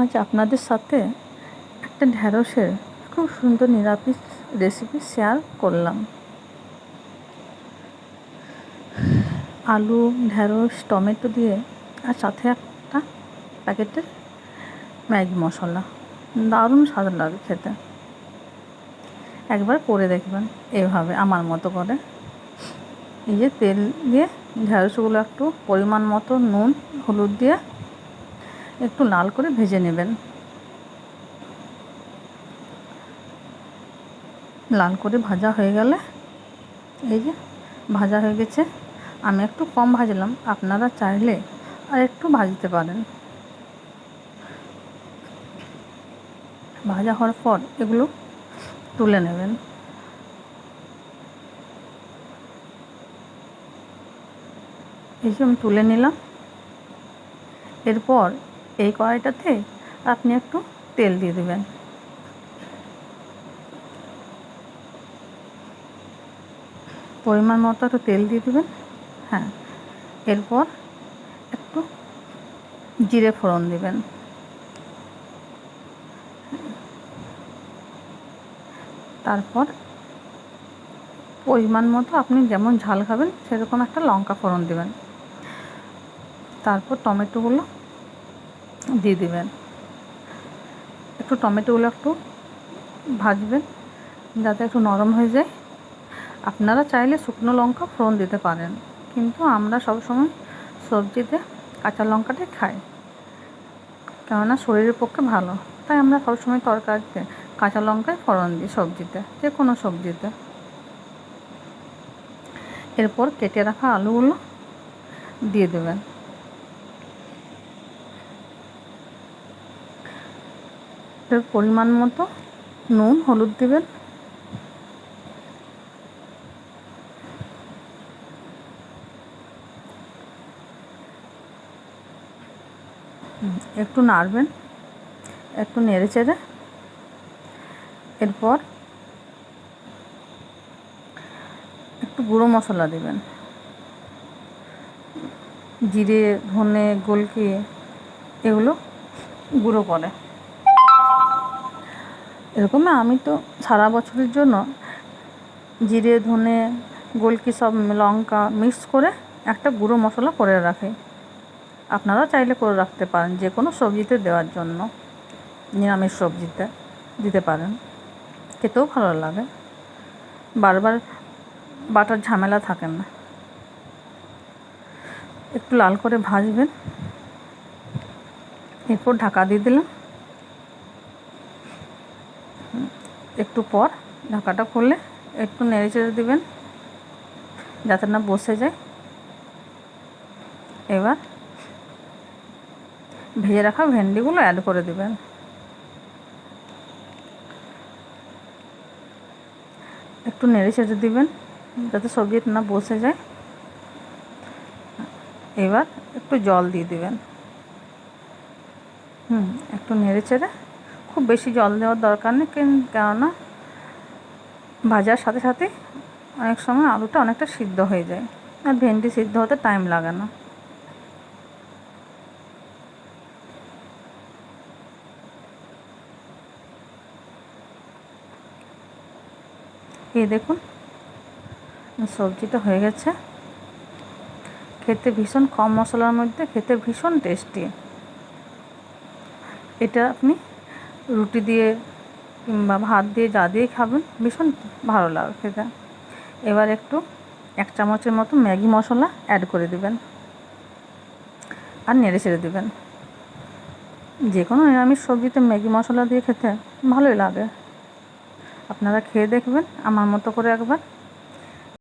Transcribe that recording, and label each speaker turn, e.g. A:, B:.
A: আজ আপনাদের সাথে একটা ঢ্যাঁড়সের খুব সুন্দর নিরামিষ রেসিপি শেয়ার করলাম। আলু, ঢ্যাঁড়স, টমেটো দিয়ে আর সাথে একটা প্যাকেটের ম্যাগি মশলা। দারুণ স্বাদ লাগে খেতে। একবার করে দেখবেন এভাবে আমার মতো করে। এই যে তেল দিয়ে ঢ্যাঁড়সগুলো একটু পরিমাণ মতো নুন, হলুদ দিয়ে একটু লাল করে ভেজে নেবেন। লাল করে ভাজা হয়ে গেলে, এই যে ভাজা হয়ে গেছে, আমি একটু কম ভাজলাম, আপনারা চাইলে আর একটু ভাজতে পারেন। ভাজা হওয়ার পর এগুলো তুলে নেবেন। এই যে আমি তুলে নিলাম। এরপর এই কড়াইটাতে আপনি একটু তেল দিয়ে দেবেন। পরিমাণ মতো একটু তেল দিয়ে দেবেন। হ্যাঁ এরপর একটু জিরে ফোড়ন দেবেন। তারপর পরিমাণ মতো আপনি যেমন ঝাল খাবেন, সেরকম একটা লঙ্কা ফোড়ন দেবেন। তারপর টমেটোগুলো দিয়ে দেবেন। একটু টমেটোগুলো একটু ভাজবেন, যাতে একটু নরম হয়ে যায়। আপনারা চাইলে শুকনো লঙ্কা ফোড়ন দিতে পারেন, কিন্তু আমরা সবসময় সবজিতে কাঁচা লঙ্কাটাই খাই, কেননা শরীরের পক্ষে ভালো। তাই আমরা সবসময় তরকারিতে কাঁচা লঙ্কায় ফোড়ন দিই সবজিতে যে কোনো সবজিতে। এরপর কেটে রাখা আলুগুলো দিয়ে দেবেন। এর পরিমাণ মতো, নুন, হলুদ দেবেন। একটু নাড়বেন, একটু নেড়ে চেড়ে। এরপর একটু গুঁড়ো মশলা দেবেন। জিরে, ধনে, গোলকি, এগুলো গুঁড়ো করে। এরকম আমি তো সারা বছরের জন্য জিরে, ধনে, গোলকি সব লঙ্কা মিক্স করে একটা গুঁড়ো মশলা করে রাখি। আপনারা চাইলে করে রাখতে পারেন যে কোনো সবজিতে দেওয়ার জন্য, নিরামিষ সবজিতে দিতে পারেন। খেতেও ভালো লাগে। বারবার বাটার ঝামেলা থাকে না। একটু লাল করে ভাজবেন। এরপর ঢাকা দিয়ে দিলাম। একটু পর ঢাকাটা খুললে একটু নেড়ে চেড়ে দেবেন, যাতে না বসে যায়। এবার ভেজে রাখা ভেন্ডিগুলো অ্যাড করে দেবেন। একটু নেড়ে চেড়ে দিবেন, যাতে সবজিটা না বসে যায়। এবার একটু জল দিয়ে দিবেন। হুম, একটু নেড়ে চেড়ে খুব বেশি জল দেওয়ার দরকার নেই কেননা ভাজার সাথে সাথে অনেক সময় আলুটা অনেকটা সিদ্ধ হয়ে যায়। আর ভেন্ডি সিদ্ধ হতে টাইম লাগে না। এই দেখুন, সবজিটা হয়ে গেছে। খেতে ভীষণ কম মশলার মধ্যে, খেতে ভীষণ টেস্টি এটা আপনি রুটি দিয়ে কিংবা ভাত দিয়ে যা দিয়ে খাবেন, ভীষণ ভালো লাগে খেতে। এবার একটু এক চামচের মতো ম্যাগি মশলা অ্যাড করে দেবেন আর নেড়ে ছেড়ে দেবেন। যে কোনো নিরামিষ সবজিতে ম্যাগি মশলা দিয়ে খেতে ভালোই লাগে। আপনারা খেয়ে দেখবেন, আমার মতো করে একবার